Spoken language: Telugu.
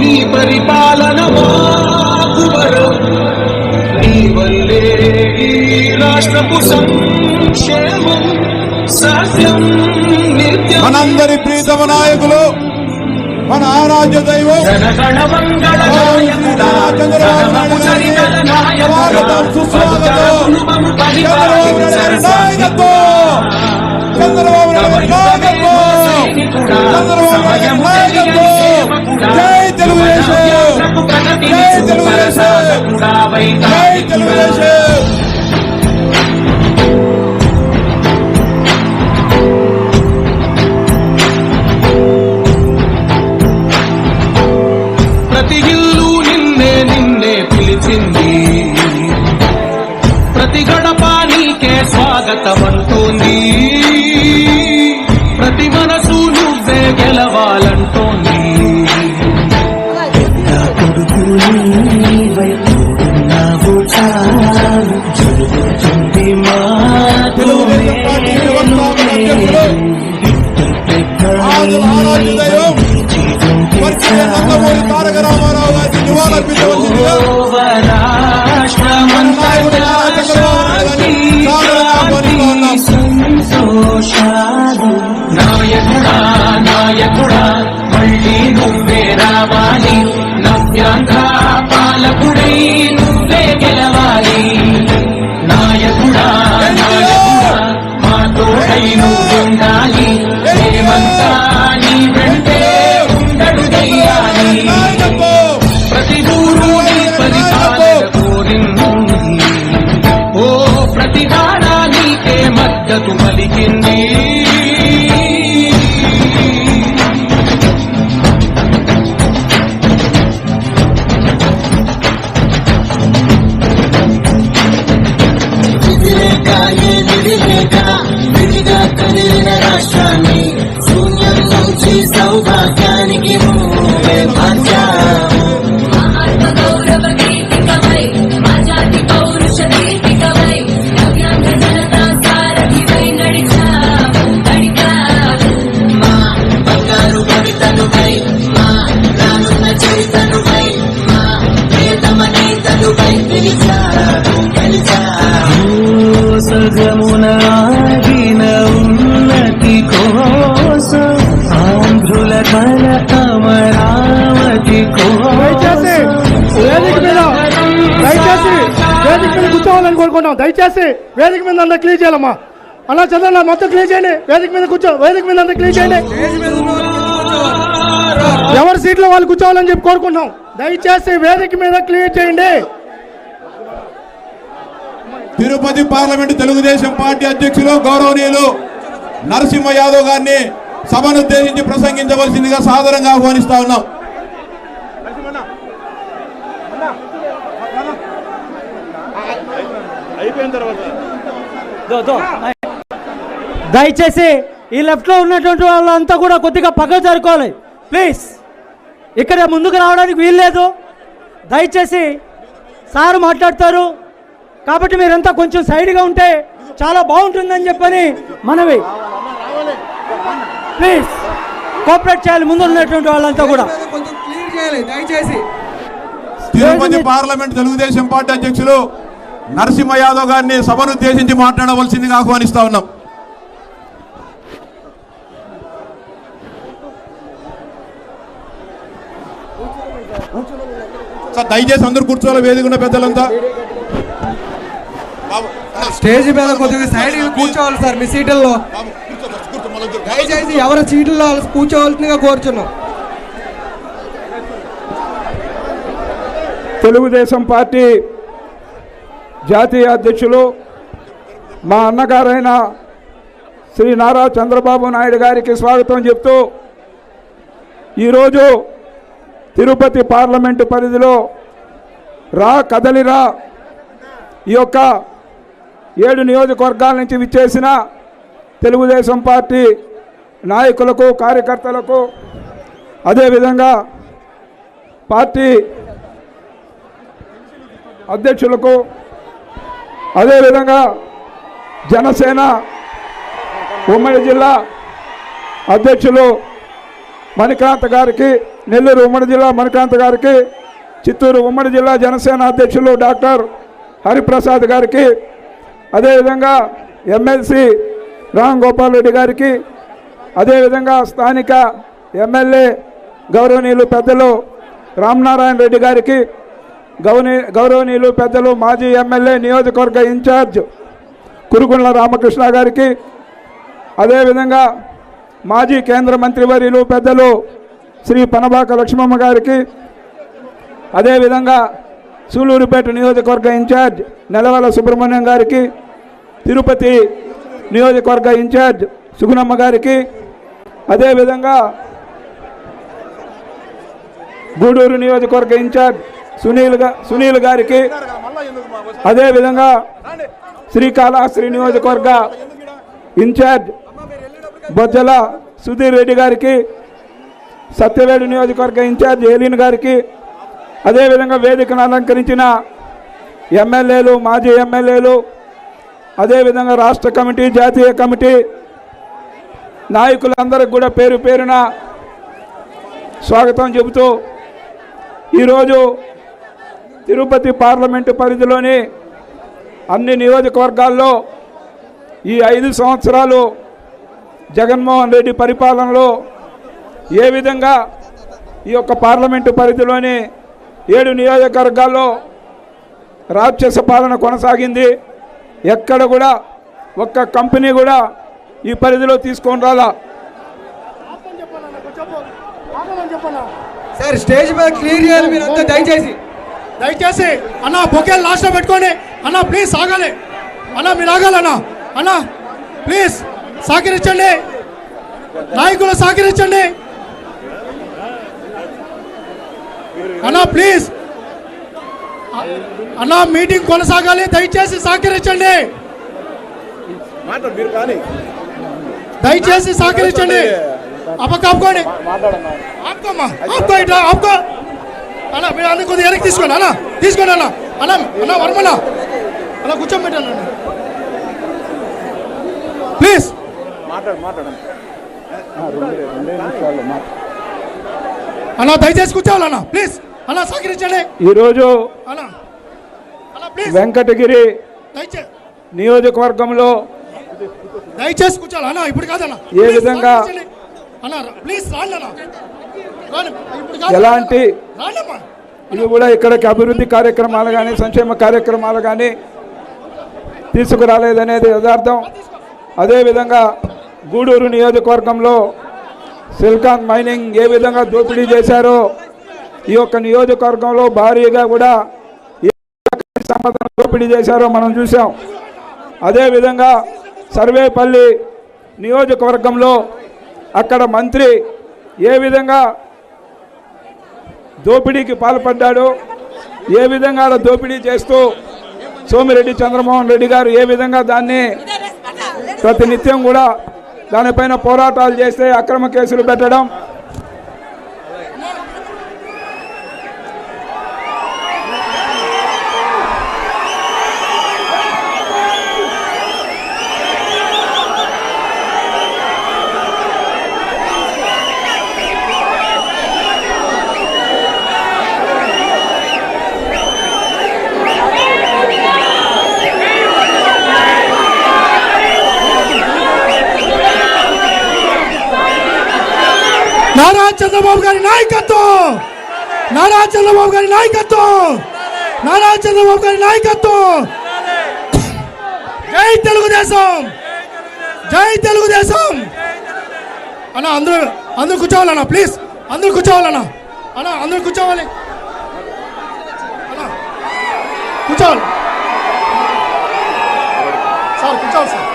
నీ పరిపాలన మాకు వరం నీ వల్లే ఈ రాష్ట్రపు సంక్షేమం సత్యం నిత్యం. మనందరి ప్రీతమ నాయకులు మన ఆరాధ్య దైవం. చంద్రబాబు నాయుడు గారికి సరిగల నాయకుడా, స్వాగతం సుస్వాగతం. కుటుంబము చంద్రబాబు నాయుడు గారి నాయకత్వం. చంద్రబాబు నాయుడు గారి నాయకత్వం. చంద్రబాబు నాయుడు గారి నాయకత్వం. తెలుగుదేశం! ప్రతి ఇల్లు నిన్నే నిన్నే పిలిచింది. ప్రతి గడప నీకే స్వాగతమంటోంది. ప్రతి మనసు నువ్వే గెలవాలంటోంది. పార్టీ వ్యవస్థాపక అధ్యక్షులు ఆదుల ఆరాధ్య నందమూరి తారక రామారావు గారికి నివాళులర్పించవలసిందిగా నాయకుడా నాయకుడా మళ్ళీ నువ్వే రావాలి. నవ్యాంధ్ర పాలకుడై కూర్చోవాలని దయచేసి వేదిక మీద అంతా క్లీన్ చేయాలమ్మా. అలా చదవండి మొత్తం క్లీన్ చేయండి. వేదిక మీద కూర్చో వేదిక మీద అంతా క్లీన్ చేయండి. ఎవరి సీట్లో వాళ్ళు కూర్చోవాలని చెప్పి కోరుకుంటున్నాం. దయచేసి వేదిక మీద క్లియర్ చేయండి. తిరుపతి పార్లమెంట్ తెలుగుదేశం పార్టీ అధ్యక్షులు గౌరవనీయులు నరసింహ యాదవ్ గారిని సభను ఉద్దేశించి ప్రసంగించవలసిందిగా సాధారణంగా ఆహ్వానిస్తా ఉన్నాం. దయచేసి ఈ లెఫ్ట్లో ఉన్నటువంటి వాళ్ళంతా కూడా కొద్దిగా పక్క జరుకోవాలి. ప్లీజ్. ఇక్కడ ముందుకు రావడానికి వీల్లేదు దయచేసి సార్ మాట్లాడతారు. కాబట్టి మీరంతా కొంచెం సైడ్గా ఉంటే చాలా బాగుంటుందని చెప్పని మనవి. ప్లీజ్. కోఆపరేట్ చేయాలి ముందు ఉన్నటువంటి వాళ్ళంతా కూడా. కొంచెం క్లియర్ చేయాలి దయచేసి. తిరుపతి పార్లమెంట్ తెలుగుదేశం పార్టీ అధ్యక్షులు నరసింహ యాదవ్ గారిని సభను ఉద్దేశించి మాట్లాడవలసిందిగా ఆహ్వానిస్తా ఉన్నాం. సార్ దయచేసి అందరూ కూర్చోవాలి వేదిక ఉన్న పెద్దలంతా. స్టేజ్ మీద కొద్దిగా సైడ్ కూర్చోవాలి సార్ మీ సీట్లలో. దయచేసి ఎవరి సీట్లలో కూర్చోవలసిందిగా కోరుచున్నాం. తెలుగుదేశం పార్టీ జాతీయ అధ్యక్షులు మా అన్నగారైన శ్రీ నారా చంద్రబాబు నాయుడు గారికి స్వాగతం చెప్తూ ఈరోజు తిరుపతి పార్లమెంటు పరిధిలో రా కదలిరా ఈ యొక్క ఏడు నియోజకవర్గాల నుంచి విచ్చేసిన తెలుగుదేశం పార్టీ నాయకులకు కార్యకర్తలకు అదేవిధంగా పార్టీ అధ్యక్షులకు అదేవిధంగా జనసేన ఉమ్మడి జిల్లా అధ్యక్షులు మణికాంత్ గారికి నెల్లూరు ఉమ్మడి జిల్లా మణికాంత్ గారికి చిత్తూరు ఉమ్మడి జిల్లా జనసేన అధ్యక్షులు డాక్టర్ హరిప్రసాద్ గారికి అదేవిధంగా ఎమ్మెల్సీ రామ్ గోపాల్ రెడ్డి గారికి అదేవిధంగా స్థానిక ఎమ్మెల్యే గౌరవనీయులు పెద్దలు రామనారాయణ రెడ్డి గారికి గౌని గౌరవనీయులు పెద్దలు మాజీ ఎమ్మెల్యే నియోజకవర్గ ఇన్ఛార్జ్ కురుగుండ్ల రామకృష్ణ గారికి అదేవిధంగా మాజీ కేంద్ర మంత్రివర్యులు పెద్దలు శ్రీ పనబాక లక్ష్మమ్మ గారికి అదేవిధంగా సూలూరుపేట నియోజకవర్గ ఇన్ఛార్జ్ నెలవల సుబ్రహ్మణ్యం గారికి తిరుపతి నియోజకవర్గ ఇన్ఛార్జ్ సుగుణమ్మ గారికి అదేవిధంగా గూడూరు నియోజకవర్గ ఇన్ఛార్జ్ సునీల్ సునీల్ గారికి అదేవిధంగా శ్రీకాళహస్తి నియోజకవర్గ ఇన్ఛార్జ్ బొజ్జల సుధీర్ రెడ్డి గారికి సత్యవేడు నియోజకవర్గ ఇన్ఛార్జ్ ఏలిన్ గారికి అదేవిధంగా వేదికను అలంకరించిన ఎమ్మెల్యేలు మాజీ ఎమ్మెల్యేలు అదేవిధంగా రాష్ట్ర కమిటీ జాతీయ కమిటీ నాయకులందరికి కూడా పేరు పేరున స్వాగతం చెబుతూ ఈరోజు తిరుపతి పార్లమెంటు పరిధిలోని అన్ని నియోజకవర్గాల్లో ఈ ఐదు సంవత్సరాలు జగన్మోహన్ రెడ్డి పరిపాలనలో ఏ విధంగా ఈ యొక్క పార్లమెంటు పరిధిలోని ఏడు నియోజకవర్గాల్లో రాక్షస పాలన కొనసాగింది. ఎక్కడ కూడా ఒక్క కంపెనీ కూడా ఈ పరిధిలో తీసుకొని రాలా. సార్ స్టేజ్ మీద క్లియర్ చేయాలి మీరు అంతా దయచేసి. దయచేసి అన్న బొకేలు లాస్ట్లో పెట్టుకోండి అన్న ప్లీజ్ సాగాలి. అన్న మీరు ఆగాలన్న అన్న. ప్లీజ్ సహకరించండి. నాయకులు సహకరించండి. అన్న ప్లీజ్ అన్న మీటింగ్ కొనసాగాలి. దయచేసి సహకరించండి. దయచేసి సహకరించండి. అప్పకాపుకోండి ఆపుకోమ్మా ఆపుకో ఇట్లా ఆపుకో. అన్న మీరు అన్న కొద్దిగా వెనక్కి తీసుకోండి అన్న తీసుకోండి అన్న. అన్న అన్న వర్మన్న అలా కూర్చోబెట్టాను అన్న. ప్లీజ్. అన్న. దయచేసి కూర్చోవాలన్న ప్లీజ్. అన్న సహకరించండి. ఈరోజు అన్న అన్న ప్లీజ్. వెంకటగిరి దయచేసి నియోజకవర్గంలో దయచేసి కూర్చోవాలి అన్న? ఇప్పుడు కాదన్న ఏ విధంగా-. అన్న ప్లీజ్ రాండి అన్న. ఎలాంటి ఇవి కూడా ఇక్కడికి అభివృద్ధి కార్యక్రమాలు కానీ సంక్షేమ కార్యక్రమాలు కానీ తీసుకురాలేదనేది యథార్థం. అదేవిధంగా గూడూరు నియోజకవర్గంలో సిల్కాన్ మైనింగ్ ఏ విధంగా దోపిడీ చేశారో ఈ యొక్క నియోజకవర్గంలో భారీగా కూడా సంపదను దోపిడీ చేశారో మనం చూసాం అదేవిధంగా సర్వేపల్లి నియోజకవర్గంలో అక్కడ మంత్రి ఏ విధంగా దోపిడీకి పాల్పడ్డాడు. ఏ విధంగా దోపిడీ చేస్తూ సోమిరెడ్డి చంద్రమోహన్ రెడ్డి గారు ఏ విధంగా దాన్ని ప్రతినిత్యం కూడా దానిపైన పోరాటాలు చేస్తే అక్రమ కేసులు పెట్టడం నారా చంద్రబాబు గారి నాయకత్వం! నారా చంద్రబాబు గారి నాయకత్వం! నారా చంద్రబాబు గారి నాయకత్వం! జై తెలుగుదేశం! జై తెలుగుదేశం! అన్న అందరూ అందరూ కూర్చోవాలన్నా ప్లీజ్ అందరూ కూర్చోవాలన్నా అన్న. అందరూ కూర్చోవాలి. కూర్చోవాలి. సార్ కూర్చోవాలి సార్.